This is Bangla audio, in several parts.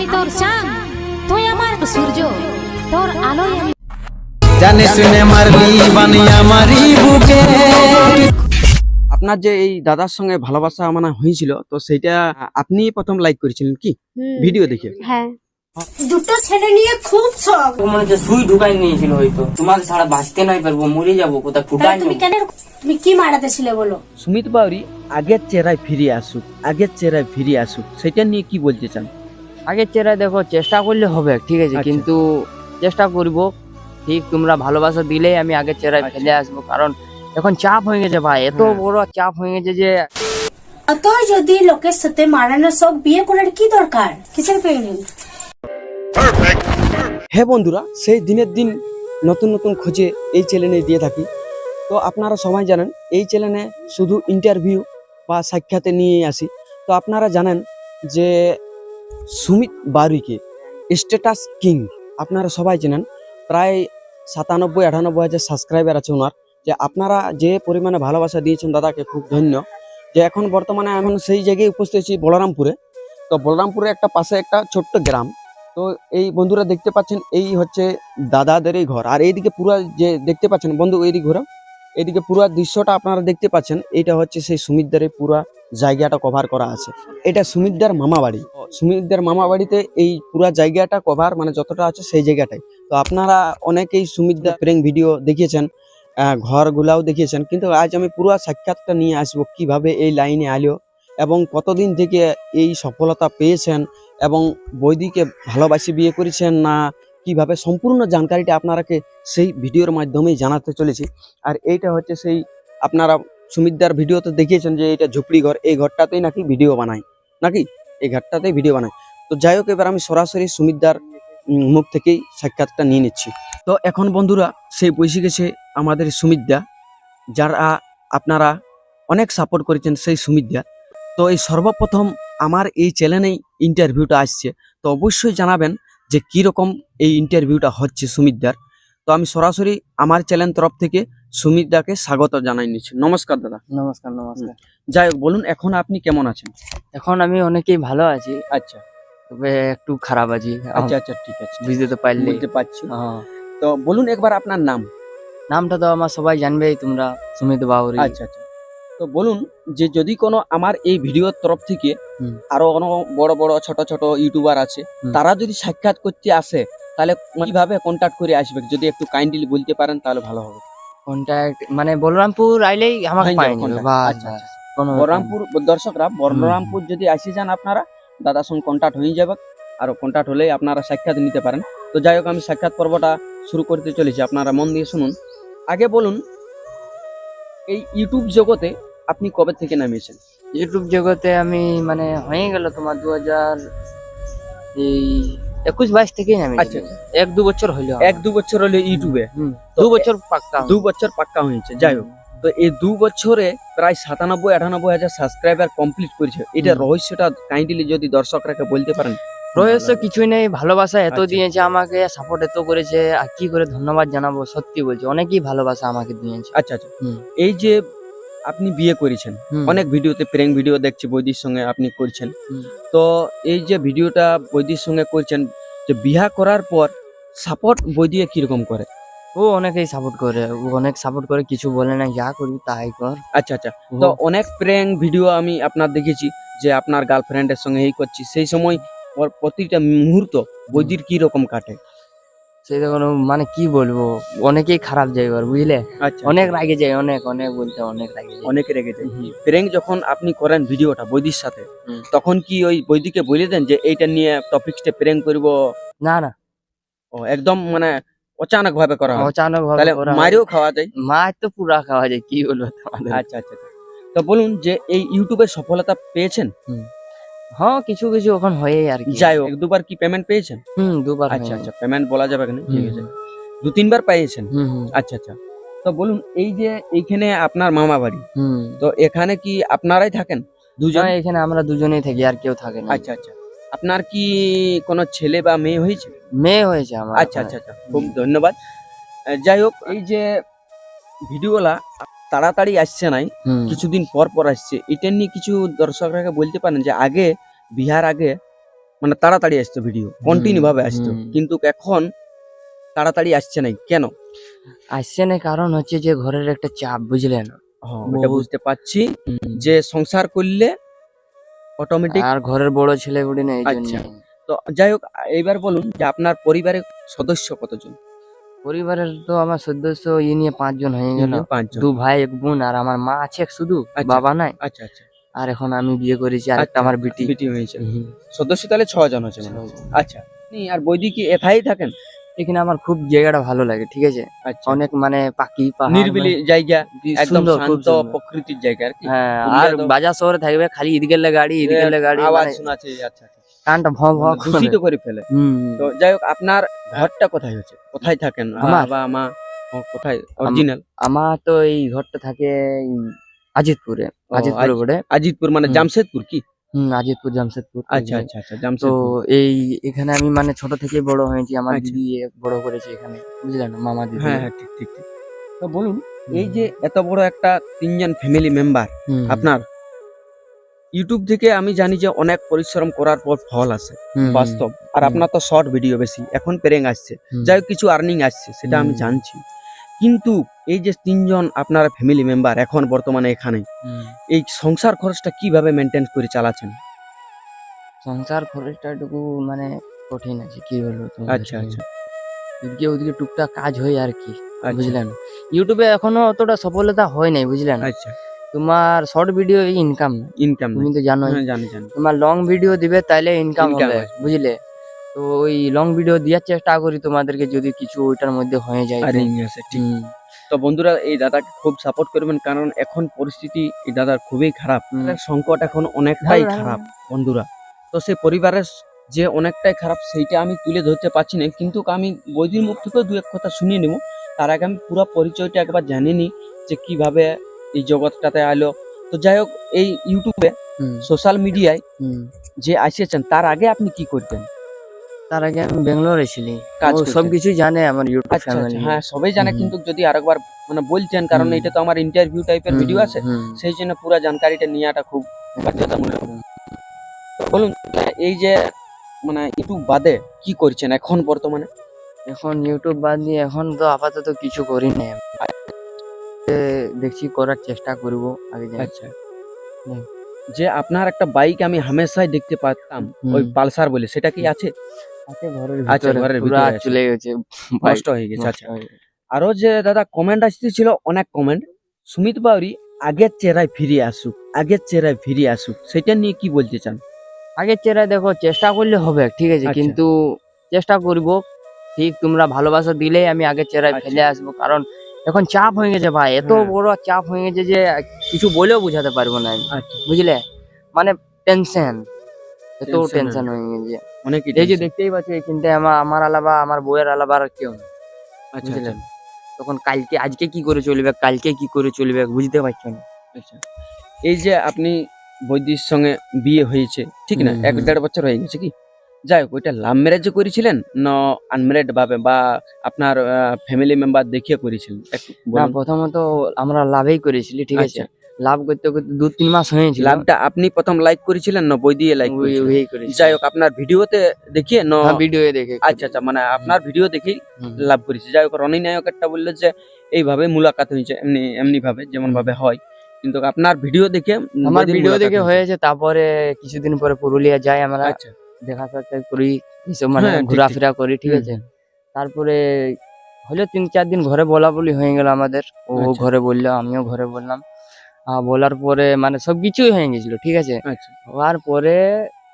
আমি তোর চাঁদ তুই আমার সূর্য তোর আলোয় আমি জানে শুনে মারলি বানিয়া মারি বুকে। আপনার যে এই দাদার সঙ্গে ভালোবাসা মানে হয়েছিল তো সেটা আপনি প্রথম লাইক করেছিলেন কি? ভিডিও দেখে। হ্যাঁ। দুটো ছেলে নিয়ে খুব শখ। ও মনে হচ্ছে সুই ঢুকাই নিয়েছিল হয়তো। তোমাকে ছাড়া বাঁচতে নাই পারব মরে যাব কোথায় ফুটাই তুমি কেন তুমি কি মারাতে ছিলে বলো? সুমিত বাউরি আগের চেহারায় ফিরে আসুক আগের চেহারায় ফিরে আসুক সেটা নিয়ে কি বলতে চান? আগের চেহারা দেখো চেষ্টা করলে হবে ঠিক আছে আচ্ছা। কিন্তু চেষ্টা করব। ঠিক তোমরা ভালোবাসা দিলেই আমি আগের চেহারায় ফেলে আসব কারণ এখন চাপ হয়ে গেছে ভাই এত। বড় চাপ হয়ে গেছে যে অত যদি লোকের সাথে মারানোর শখ বিয়ে করার কি দরকার? কিসের প্রেগনেন্ট হ্যাঁ বন্ধুরা সেই দিনের দিন নতুন নতুন খোঁজে এই চ্যানেলে দিয়ে থাকি। তো আপনারা সবাই জানেন এই চ্যানেলে শুধু ইন্টারভিউ বা সাক্ষাতে নিয়ে আসি। তো আপনারা জানেন যে সুমিত বারুইকে স্ট্যাটাস কিং। আপনারা সবাই জানেন প্রায় সাতানব্বই, আটানব্বই হাজার সাবস্ক্রাইবার আছে ওনার। যে আপনারা যে পরিমাণে ভালোবাসা দিয়েছেন দাদাকে, খুব ধন্য। যে এখন বর্তমানে আমি সেই জায়গায় উপস্থিত আছি বলরামপুরে। তো বলরামপুরে একটা পাশে একটা ছোট্ট গ্রাম। তো এই বন্ধুরা দেখতে পাচ্ছেন, এই হচ্ছে দাদাদের এই ঘর। আর এইদিকে পুরো যে দেখতে পাচ্ছেন, বন্ধু, এইদিকে ঘোরা এইদিকে পুরো দৃশ্যটা আপনারা দেখতে পাচ্ছেন, এটা হচ্ছে সেই সুমিতদার পুরো জায়গাটা কভার করা আছে। এটা সুমিতদার মামা বাড়ি। সুমিতদার মামা বাড়িতে এই পুরো জায়গাটা কভার মানে যতটা আছে সেই জায়গাটাই। তো আপনারা অনেকেই সুমিতদার প্রেং ভিডিও দেখিয়েছেন ঘরগুলাও দেখিয়েছেন, কিন্তু আজ আমি পুরো সাক্ষাৎটা নিয়ে আসব কীভাবে এই লাইনে আলো এবং কতদিন থেকে এই সফলতা পেয়েছেন এবং বৈদিকে ভালোবাসি বিয়ে করেছেন না কীভাবে সম্পূর্ণ জানকারিটা আপনারাকে সেই ভিডিওর মাধ্যমেই জানাতে চলেছি। আর এইটা হচ্ছে সেই আপনারা সুমিতদার ভিডিওতে দেখিয়েছেন যে এটা ঝুপড়ি ঘর, এই ঘরটাতেই নাকি ভিডিও বানায়। নাকি? এই ঘরটাতেই ভিডিও বানায়। তো যাই হোক, এবার আমি সরাসরি সুমিতদার মুখ থেকেই সাক্ষাৎটা নিয়ে নিচ্ছি। তো এখন বন্ধুরা সেই বসে গেছে আমাদের সুমিতদা, যারা আপনারা অনেক সাপোর্ট করেছেন সেই সুমিতদা। তো এই সর্বপ্রথম আমার এই চ্যানেলেই ইন্টারভিউটা আসছে। তো অবশ্যই জানাবেন যে কীরকম এই ইন্টারভিউটা হচ্ছে সুমিতদার। তো আমি সরাসরি আমার চ্যানেল তরফ থেকে সুমিতদাকে স্বাগত জানাই নিচ্ছি। নমস্কার দাদা। নমস্কার নমস্কার। যাই হোক বলুন এখন আপনি কেমন আছেন? এখন আমি অনেকেই ভালো আছি। আচ্ছা। তবে একটু খারাপ আছি। আচ্ছা আচ্ছা ঠিক আছে। বুঝতে তো পারলে। বুঝতে পারছি। তো বলুন একবার আপনার নাম। নামটা তো আমার সবাই জানবেই তোমরা সুমিত বাউরি। আচ্ছা আচ্ছা। তো বলুন যে যদি কোনো আমার এই ভিডিওর তরফ থেকে আরও কোনো বড় বড় ছোট ছোট ইউটিউবার আছে তারা যদি সাক্ষাৎ করতে আসে তাহলে কীভাবে কন্ট্যাক্ট করে আসবে? যদি একটু কাইন্ডলি বলতে পারেন তাহলে ভালো হবে। কন্ট্যাক্ট মানে বলরামপুর আইলেই আমাকে পাই আচ্ছা, ব্যাপার না। বলরামপুর দর্শকরা বলরামপুর যদি আসি যান আপনারা দাদার সঙ্গে কন্ট্যাক্ট হয়ে যাবে। আর কন্ট্যাক্ট হলেই আপনারা সাক্ষাৎ নিতে পারেন। তো যাই হোক আমি সাক্ষাৎ পর্বটা শুরু করতে চলেছি। আপনারা মন দিয়ে শুনুন। আগে বলুন এই ইউটিউব জগতে আপনি কবে থেকে নামিয়েছেন? ইউটিউব জগতে আমি মানে হয়ে গেল তোমার দু হাজার এই একুশ বাইশ থেকেই নামি আচ্ছা, এক দু বছর হইল এক দু বছর হলো ইউটিউবে দু বছর পাক্কা দু বছর পাক্কা হয়েছে যাই হোক। তো এই দু বছরে প্রায় সাতানব্বই আটানব্বই হাজার সাবস্ক্রাইবার কমপ্লিট করেছে। এটা রহস্যটা কাইন্ডলি যদি দর্শকরাকে বলতে পারেন। রহস্য কিছুই নেই ভালোবাসা এত আচ্ছা। দিয়েছে আমাকে সাপোর্ট এত করেছে আর কি করে ধন্যবাদ জানাব সত্যি বলছি অনেকই ভালোবাসা আমাকে দিয়েছে। আচ্ছা আচ্ছা। এই যে আপনি বিয়ে করেছেন। অনেক ভিডিওতে প্রেঙ্ক ভিডিও দেখছি বৈদির সঙ্গে আপনি করছেন। তো এই যে ভিডিওটা বৈদির সঙ্গে করছেন যে বিয়া করার পর সাপোর্ট বৈদিয়ে কীরকম করে? ও অনেকেই সাপোর্ট করে। ও অনেক সাপোর্ট করে কিছু বলে না যা করবি তাই কর। আচ্ছা আচ্ছা। তো অনেক প্রেঙ্ক ভিডিও আমি আপনার দেখেছি যে আপনার গার্লফ্রেন্ডের সঙ্গে এই করছি। সেই সময় ওর প্রতিটা মুহূর্ত বৈদির কি রকম কাটে? মানে কি বলব অনেকেই খারাপ যায় ওর বুঝলে? আচ্ছা। অনেক রাগে যায় অনেক অনেক বলতে অনেক রাগে যায়। অনেকে রেগে যায়। প্রেঙ্ক যখন আপনি করেন ভিডিওটা বৈদির সাথে তখন কি ওই বৈদিকে বলে দেন যে এইটা নিয়ে টপিকসটা প্রেঙ্ক করব? না না। ও একদম মানে অচানক ভাবে করা হয়। অচানক ভাবে তাহলে মারিও খাওয়া যায়? মাছ তো পুরা খাওয়া যায় কি বলব তোমাদের? আচ্ছা আচ্ছা আচ্ছা। তো বলুন যে এই ইউটিউবে সফলতা পেয়েছেন? হ্যাঁ কিছু কিছু এখন হয়ে আর কি। যাই হোক দুবার কি পেমেন্ট পেয়েছেন? হুম দুবার আচ্ছা আচ্ছা পেমেন্ট বলা যাবে কেন ঠিক আছে। দু তিনবার পেয়েছেন? আচ্ছা আচ্ছা। তো বলুন এই যে এইখানে আপনার মামা বাড়ি হুম। তো এখানে কি আপনারাই থাকেন? দুজন? এখানে আমরা দুজনেই থাকি আর কেউ থাকে না। আচ্ছা আচ্ছা। আপনার কি কোনো ছেলে বা মেয়ে হয়েছে? মেয়ে হয়েছে আমার। আচ্ছা আচ্ছা আচ্ছা। খুব ধন্যবাদ। যাই হোক এই যে ভিডিওলা তাড়াতাড়ি আসছে নাই কিছুদিন পর পর আসছে। এটা নিয়ে কিছু দর্শকরা বলতে পারেন যে আগে বিহার আগে মানে তাড়াতাড়ি আসতো ভিডিও কন্টিনিউ ভাবে আসতো। কিন্তু এখন তাড়াতাড়ি আসছে নাই কেন? আসছে না কারণ হচ্ছে যে ঘরের একটা চাপ বুঝলেন? বুঝতে পারছি যে সংসার করলে অটোমেটিক আর ঘরের বড় ছেলে বুড়ি না এই জন্য। তো যাই হোক এইবার বলুন যে আপনার পরিবারের সদস্য কতজন? পরিবারের তো আমার সদস্য ইয়ে নিয়ে পাঁচজন হয়ে গেল। দু ভাই এক বোন আর আমার মা আছে এক শুধু আচ্ছা। বাবা নাই। আচ্ছা আচ্ছা। আর এখন আমি বিয়ে করেছি আর একটা আচ্ছা, আমার বিটি। বিটি হয়েছে। সদস্য তাহলে ছজন আছে মনে। হয়। আচ্ছা। আর বৈদি কি এথাই থাকেন? এখানে আমার খুব জায়গাটা ভালো লাগে ঠিক আছে? আচ্ছা। অনেক মানে পাখি নিরিবিলি জায়গা মানে একদম সুন্দর, শান্ত প্রকৃতির জায়গা আর কি। হ্যাঁ আর বাজার শহরে থাকবে খালি এদিকের গাড়ি এদিকের গাড়ি আওয়াজ মানে শোনাচ্ছে আচ্ছা। কানটা মানে দূষিত করে। ফেলে। তো যাই হোক আপনার ঘরটা কোথায় হচ্ছে কোথায় থাকেন? বাবা মা কোথায়? অরিজিনাল? আমার তো এই ঘরটা থাকে আজিতপুরে আজিতপুরে আজ- আজিতপুর মানে জামশেদপুর কি? হুম আজিতপুর জামশেদপুর। আচ্ছা আচ্ছা আচ্ছা তো এই এখানে আমি মানে ছোট থেকে বড় হয়েছি আমার আচ্ছা। দিদি বড় করেছে এখানে বুঝলেন মামা দিদি। হ্যাঁ হ্যাঁ ঠিক ঠিক ঠিক। তো বলুন এই যে এত বড় একটা তিনজন ফ্যামিলি মেম্বার আপনার ইউটিউব থেকে আমি জানি যে অনেক পরিশ্রম করার পর ফল হুম, বাস্তব। আর আপনার তো শর্ট ভিডিও বেশি এখন পেরেং আসছে। যাই কিছু আর্নিং আসছে সেটা আমি জানছি। কিন্তু এই যে তিনজন আপনার ফ্যামিলি মেম্বার এখন বর্তমানে এখানে এই সংসার খরচটা কীভাবে মেনটেন করে চালাচ্ছেন? সংসার খরচটা একটু মানে কঠিন আছে কি বলব আচ্ছা আচ্ছা। এদিকে ওদিকে টুকটাক কাজ হয় আর কি আচ্ছা। বুঝলেন? ইউটিউবে এখনও অতটা সফলতা হয় নাই বুঝলেন? আচ্ছা। তোমার শর্ট ভিডিও ইনকাম ইনকাম তুমি তো জানোই। হ্যাঁ জানি জানি। তোমার লং ভিডিও দিবে তাইলে ইনকাম হবে। বুঝলে? তো ওই লং ভিডিও দেওয়ার চেষ্টা করি তোমাদেরকে যদি কিছু ওইটার মধ্যে হয়ে যায়। আছে ঠিক। তো বন্ধুরা এই দাদাকে খুব সাপোর্ট করবেন কারণ এখন পরিস্থিতি এই দাদার খুবই খারাপ। সংকট এখন অনেকটাই খারাপ বন্ধুরা। তো সে পরিবারের যে অনেকটাই খারাপ সেইটা আমি তুলে ধরতে পারছি না। কিন্তু আমি বৈদির মুখ থেকেও দু এক কথা শুনিয়ে নেব। তার আগে আমি পুরো পরিচয়টা একবার জানিনি যে কীভাবে এই জগৎটাতে আলো তো যাই হোক এই ইউটিউবে সোশ্যাল মিডিয়ায় যে আসিয়েছেন তার আগে আপনি কি করতেন? তার আগে আমি ব্যাঙ্গালোরে ছিলি কাজ করতেন? জানে আমার ইউটিউব আচ্ছা আচ্ছা হ্যাঁ সবাই জানে কিন্তু যদি আরেকবার মানে বলছেন কারণ এটা তো আমার ইন্টারভিউ টাইপের ভিডিও আছে সেই জন্য পুরো জানকারিটা নেওয়াটা খুব বাধ্যতামূলক। বলুন এই যে মানে ইউটিউব বাদে কি করছেন এখন বর্তমানে? এখন ইউটিউব বাদ দিয়ে এখন তো আপাতত কিছু করি না দেখছি করার চেষ্টা করব আগে আচ্ছা। যে আপনার একটা বাইক আমি হামেশাই দেখতে পারতাম ওই পালসার বলে সেটা কি আছে? আছে ঘরের আচ্ছা, ভিতরে। চলে গেছে নষ্ট হয়ে গেছে আচ্ছা। আরও যে দাদা কমেন্ট আসতেছিল অনেক কমেন্ট সুমিত বাউরি আগের চেহারায় ফিরে আসুক আগের চেহারায় ফিরে আসুক সেটা নিয়ে কি বলতে চান? আগের চেহারা দেখো চেষ্টা করলে হবে ঠিক আছে আচ্ছা। কিন্তু চেষ্টা করব। ঠিক তোমরা ভালোবাসা দিলেই আমি আগের চেহারায় আচ্ছা। ফেলে আসব কারণ এখন চাপ হয়ে গেছে ভাই এত হ্যাঁ। বড় চাপ হয়ে গেছে যে কিছু বলেও বোঝাতে পারব না আমি। আচ্ছা। বুঝলে? মানে টেনশন এত টেনশন হয়ে গেছে। অনেক এই যে দেখতেই পাচ্ছ এখানটায় আমার আমার আলাদা আমার বইয়ের আলাদা আর কেউ আচ্ছা আচ্ছা। তখন কালকে আজকে কি করে চলবে কালকে কি করে চলবে বুঝতে পারছ না। আচ্ছা। এই যে আপনি বৈদির সঙ্গে বিয়ে হয়েছে ঠিক না? এক দেড় বছর হয়ে গেছে কি? যাই হোক ওইটা লাভ ম্যারেজ করেছিলেন না আনম্যারিড ভাবে বা আপনার ফ্যামিলি মেম্বার দেখিয়ে করেছিলেন? না প্রথমত আমরা লাভেই করেছিলি ঠিক আছে? আচ্ছা। লাভ করতে করতে দু তিন মাস হয়েছিল। লাভটা আপনি প্রথম লাইক করেছিলেন না বই দিয়ে লাইক। যাই হোক আপনার ভিডিওতে দেখিয়ে না হ্যাঁ, ভিডিও দেখে। আচ্ছা আচ্ছা মানে আপনার ভিডিও দেখেই লাভ করেছে। যাই হোক রনি নায়ক একটা বলল যে এইভাবে মুলাকাত হয়েছে এমনি এমনি ভাবে যেমন ভাবে হয়। কিন্তু আপনার ভিডিও দেখে আমার ভিডিও দেখে হয়েছে তারপরে কিছুদিন পরে পুরুলিয়া যাই আমরা। আচ্ছা। দেখা সাক্ষাৎ করি এইসব মানে হ্যাঁ, ঘোরাফেরা করি ঠিক আছে? তারপরে হলো তিন চার দিন ঘরে বলা বলি হয়ে গেল আমাদের। ও আচ্ছা। ঘরে বলল আমিও ঘরে বললাম। আহ, বলার পরে মানে সবকিছুই হয়ে গেছিল ঠিক আছে? আচ্ছা। হওয়ার পরে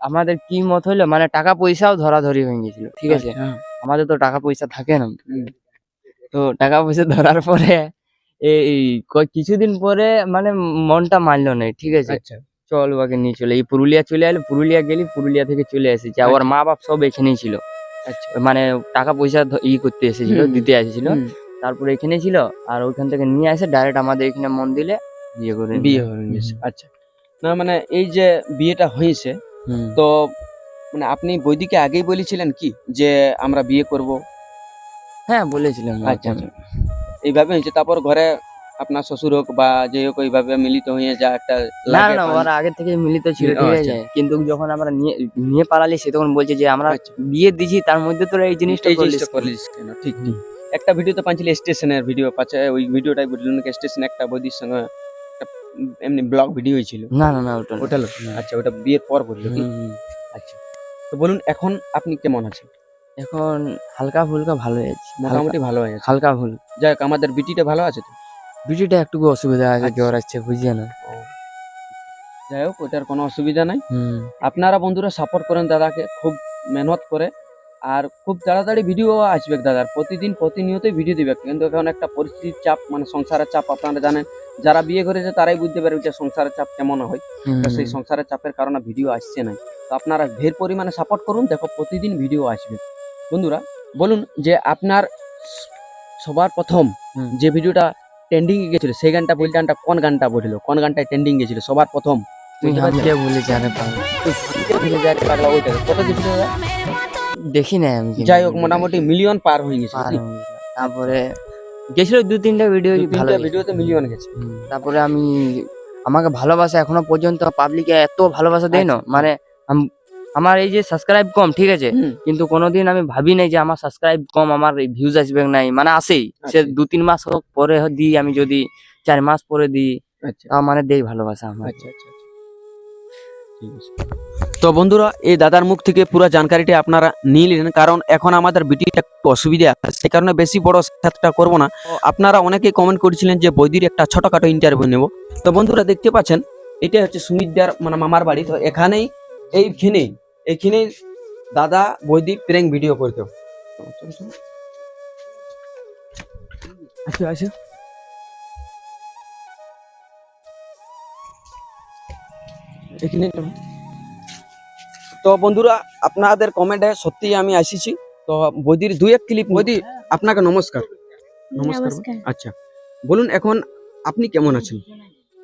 আমাদের কি মত হইল মানে টাকা পয়সাও ধরাধরি হয়ে গেছিল ঠিক আছে? আচ্ছা, আমাদের তো টাকা পয়সা থাকে না। তো টাকা পয়সা ধরার পরে এই কিছুদিন পরে মানে মনটা মানলো না ঠিক আছে? আচ্ছা। চল ওকে নিয়ে চলে এই পুরুলিয়া চলে এলো পুরুলিয়া গেলি পুরুলিয়া থেকে চলে এসেছে আর ওর মা বাপ সব এখানেই ছিল। আচ্ছা। মানে টাকা পয়সা ই করতে এসেছিল দিতে এসেছিল তারপরে এখানে ছিল আর ওইখান থেকে নিয়ে আসে ডাইরেক্ট আমাদের এখানে মন দিলে বিয়ে করে বিয়ে হয়ে গেছে আচ্ছা। না মানে এই যে বিয়েটা হয়েছে তো মানে আপনি বৈদিকে আগেই বলেছিলেন কি যে আমরা বিয়ে করব? হ্যাঁ বলেছিলাম। আচ্ছা আচ্ছা। এইভাবে হয়েছে তারপর ঘরে আপনার শ্বশুর হোক বা যে হোক ওইভাবে মিলিত হয়ে যা একটা না না ওরা আগে থেকে মিলিত ছিল ঠিক আচ্ছা। আছে? কিন্তু যখন আমরা নিয়ে নিয়ে পালালি সে তখন বলছে যে আমরা আচ্ছা। বিয়ে দিছি তার মধ্যে তোরা এই জিনিসটা করলিস। কেন? ঠিক ঠিক। একটা ভিডিও তো পাচ্ছিল স্টেশনের ভিডিও পাচ্ছে ওই ভিডিওটাই বললেন স্টেশনে একটা বৌদির সঙ্গে এমনি ব্লগ ভিডিও হয়েছিল। না না না ওটা ওটা আচ্ছা ওটা বিয়ের পর বলল। আচ্ছা। তো বলুন এখন আপনি কেমন আছেন? এখন হালকা ফুলকা ভালো আছে মোটামুটি ভালো আছে হালকা ফুল যাই হোক আমাদের বিটিটা ভালো আছে তো? ভিডিওটা একটু অসুবিধা আছে আচ্ছা। জ্বর আসছে বুঝিয়ে না যাই হোক ওটার কোনো অসুবিধা নাই। আপনারা বন্ধুরা সাপোর্ট করেন দাদাকে খুব মেহনত করে। আর খুব তাড়াতাড়ি ভিডিও আসবে দাদার। প্রতিদিন প্রতিনিয়তই ভিডিও দিবে। কিন্তু এখন একটা পরিস্থিতির চাপ মানে সংসারের চাপ আপনারা জানেন যারা বিয়ে করেছে তারাই বুঝতে পারবে যে সংসারের চাপ কেমন হয়। তো সেই সংসারের চাপের কারণে ভিডিও আসছে না তো আপনারা ঢের পরিমাণে সাপোর্ট করুন। দেখো প্রতিদিন ভিডিও আসবে। বন্ধুরা বলুন যে আপনার সবার প্রথম যে ভিডিওটা ট্রেন্ডিং এ গেছিল। সেই গানটা বলতে গানটা কোন গানটা বলিল? কোন গানটা ট্রেন্ডিং গেছিল? সবার প্রথম? দেখি না আমি যাই হোক মোটামুটি মিলিয়ন পার হয়ে গেছে। তারপরে গেছিল দু তিনটা ভিডিও ভালো ভিডিওতে মিলিয়ন গেছে। তারপরে আমি আমাকে ভালোবাসা এখনও পর্যন্ত পাবলিকে এত ভালোবাসা দেয় না আচ্ছা। মানে আম- আমার এই যে সাবস্ক্রাইব কম ঠিক আছে? কিন্তু কোনোদিন আমি ভাবি নাই যে আমার সাবস্ক্রাইব কম আমার ভিউজ আসবে নাই। মানে আসেই সে। দু তিন মাস হোক পরে দিই আমি যদি চার মাস পরে দিই আচ্ছা। তাও মানে দেই ভালোবাসা আমার। আচ্ছা আচ্ছা আচ্ছা। তো বন্ধুরা এই দাদার মুখ থেকে পুরো জানকারিটা আপনারা নিয়ে নিলেন কারণ এখন আমাদের একটু অসুবিধা আছে। সেই কারণে বেশি বড় সাথটা করব না। আপনারা অনেকেই কমেন্ট করেছিলেন যে বৈদির একটা ছোটখাটো ইন্টারভিউ নেব। তো বন্ধুরা দেখতে পাচ্ছেন এটা হচ্ছে সুমিতদার মানে মামার বাড়ি। তো এখানেই এইখানেই এইখানেই দাদা বৈদিক প্রেং ভিডিও করতো। আচ্ছা আচ্ছা। এখানে তো বন্ধুরা আপনাদের কমেন্টে সত্যি আমি আসিছি। তো বৌদির দুই এক ক্লিপ বৌদি আপনাকে নমস্কার। নমস্কার। আচ্ছা বলুন এখন আপনি কেমন আছেন?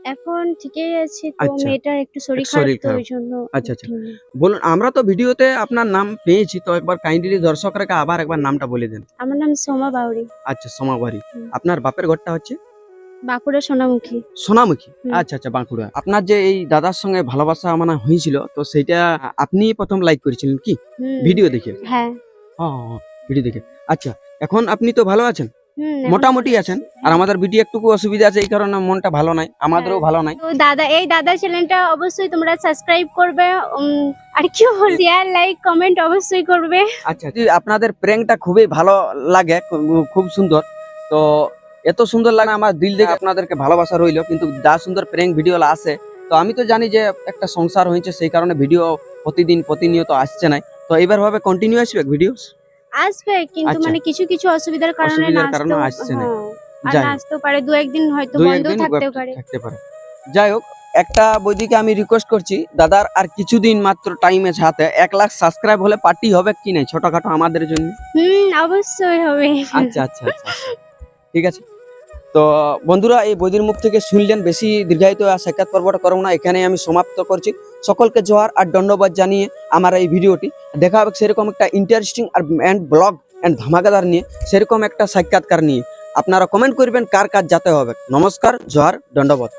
এখন ঠিকই আছি তো আচ্ছা। মেয়েটার একটু শরীর খারাপ তো খারাপ। ওই জন্য আচ্ছা, আচ্ছা। উঠিনি। বলুন আমরা তো ভিডিওতে আপনার নাম পেয়েছি তো একবার কাইন্ডলি দর্শকরাকে আবার একবার নামটা বলে দেন আমার নাম সোমা বাউরি আচ্ছা সমাবাড়ি হুম। আপনার বাপের ঘরটা হচ্ছে বাঁকুড়া সোনামুখী সোনামুখী হুম। আচ্ছা আচ্ছা বাঁকুড়া আপনার যে এই দাদার সঙ্গে ভালোবাসা মানে হয়েছিল তো সেইটা আপনি প্রথম লাইক করেছিলেন কি হুম, ভিডিও দেখে হ্যাঁ হ্যাঁ হ্যাঁ, হ্যাঁ, ভিডিও দেখে আচ্ছা এখন আপনি তো ভালো আছেন মোটামুটি আছেন। আর আমাদের ভিডিও একটু অসুবিধা আছে এই কারণে মনটা ভালো নাই আমাদেরও ভালো নাই। তো দাদা এই দাদা চ্যানেলটা অবশ্যই তোমরা সাবস্ক্রাইব করবে আর কি বল শেয়ার লাইক কমেন্ট অবশ্যই করবে। আচ্ছা যদি আপনাদের প্র্যাঙ্কটা খুবই ভালো লাগে খুব সুন্দর। তো এত সুন্দর লাগে আমার দিল থেকে আপনাদেরকে ভালোবাসা রইল কিন্তু যা সুন্দর প্র্যাঙ্ক ভিডিও আসে তো আমি তো জানি যে একটা সংসার হয়েছে সেই কারণে ভিডিও প্রতিদিন প্রতিনিয়ত আসছে না তো এইবার ভাবে কন্টিনিউ আসবে ভিডিও আসবে কিন্তু আচ্ছা। মানে কিছু কিছু অসুবিধার কারণে অসুবিধার না কারণে আসছে না। হ্যাঁ, আর যাই হোক। পারে দু একদিন হয়তো দুই বন্ধ একদিন থাকতেও পারে থাকতে পারে যাই হোক একটা বৈদিকে আমি রিকোয়েস্ট করছি দাদার আর কিছুদিন মাত্র টাইম আছে হাতে এক লাখ সাবস্ক্রাইব হলে পার্টি হবে কি নাই ছোটখাটো আমাদের জন্য হুম অবশ্যই হবে আচ্ছা আচ্ছা আচ্ছা আচ্ছা। ঠিক আছে তো বন্ধুরা, এই বৈদির মুখ থেকে শুনলেন বেশি দীর্ঘায়িত সাক্ষাৎ পর্বটা করব না এখানে আমি সমাপ্ত করছি। সকলকে জোহার আর দণ্ডবাদ জানিয়ে আমার এই ভিডিওটি। দেখা হবে সেরকম একটা ইন্টারেস্টিং আর অ্যান্ড ব্লগ অ্যান্ড ধামাকাদার নিয়ে, সেরকম একটা সাক্ষাৎকার নিয়ে। আপনারা কমেন্ট করবেন কার কাজ যাতে হবে। নমস্কার জোহার দণ্ডবাদ।